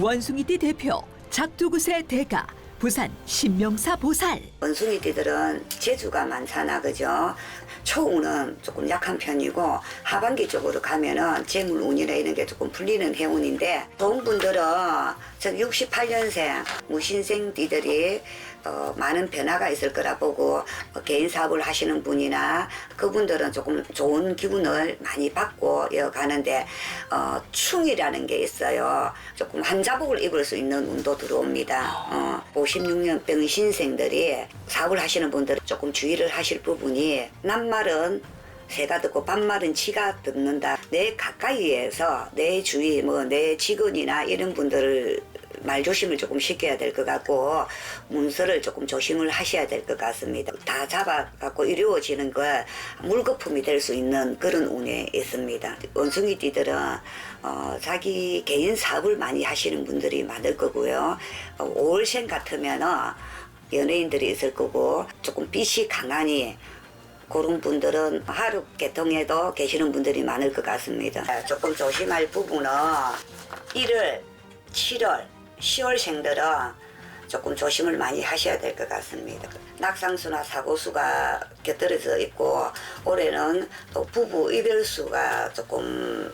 원숭이띠 대표 작두구세 대가 부산 신명사 보살 원숭이띠들은 재주가 많잖아, 그죠? 초운은 조금 약한 편이고 하반기 쪽으로 가면은 재물 운이나 이런 게 조금 풀리는 해운인데 좋은 분들은 저 68년생 무신생띠들이 어, 많은 변화가 있을 거라 보고 어, 개인 사업을 하시는 분이나 그분들은 조금 좋은 기운을 많이 받고 이어가는데 어, 충이라는 게 있어요. 조금 한자복을 입을 수 있는 운도 들어옵니다. 어, 56년 병 신생들이 사업을 하시는 분들은 조금 주의를 하실 부분이 낱말은 새가 듣고 반말은 치가 듣는다. 내 가까이에서 내 주위 뭐 내 직원이나 이런 분들을 말 조심을 조금 시켜야 될 것 같고 문서를 조금 조심을 하셔야 될 것 같습니다. 다 잡아갖고 이루어지는 거 물거품이 될 수 있는 그런 운에 있습니다. 원숭이띠들은 어, 자기 개인 사업을 많이 하시는 분들이 많을 거고요. 어, 5월생 같으면은 연예인들이 있을 거고 조금 빛이 강하니 그런 분들은 하루 개통에도 계시는 분들이 많을 것 같습니다. 조금 조심할 부분은 1월, 7월, 10월생들은 조금 조심을 많이 하셔야 될 것 같습니다. 낙상수나 사고수가 곁들여져 있고 올해는 또 부부 이별수가 조금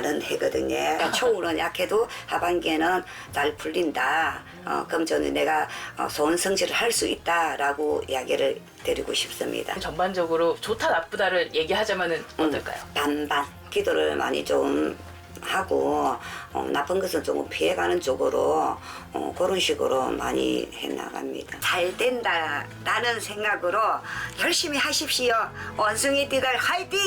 많은 해거든요. 초우는 약해도 하반기에는 잘 풀린다. 어, 그럼 저는 내가 어, 소원 성취를 할수 있다라고 이야기를 드리고 싶습니다. 전반적으로 좋다 나쁘다를 얘기하자면은 어떨까요? 반반 기도를 많이 좀 하고 어, 나쁜 것은 조금 피해가는 쪽으로 어, 그런 식으로 많이 해나갑니다. 잘 된다라는 생각으로 열심히 하십시오. 원숭이 띠들 화이팅!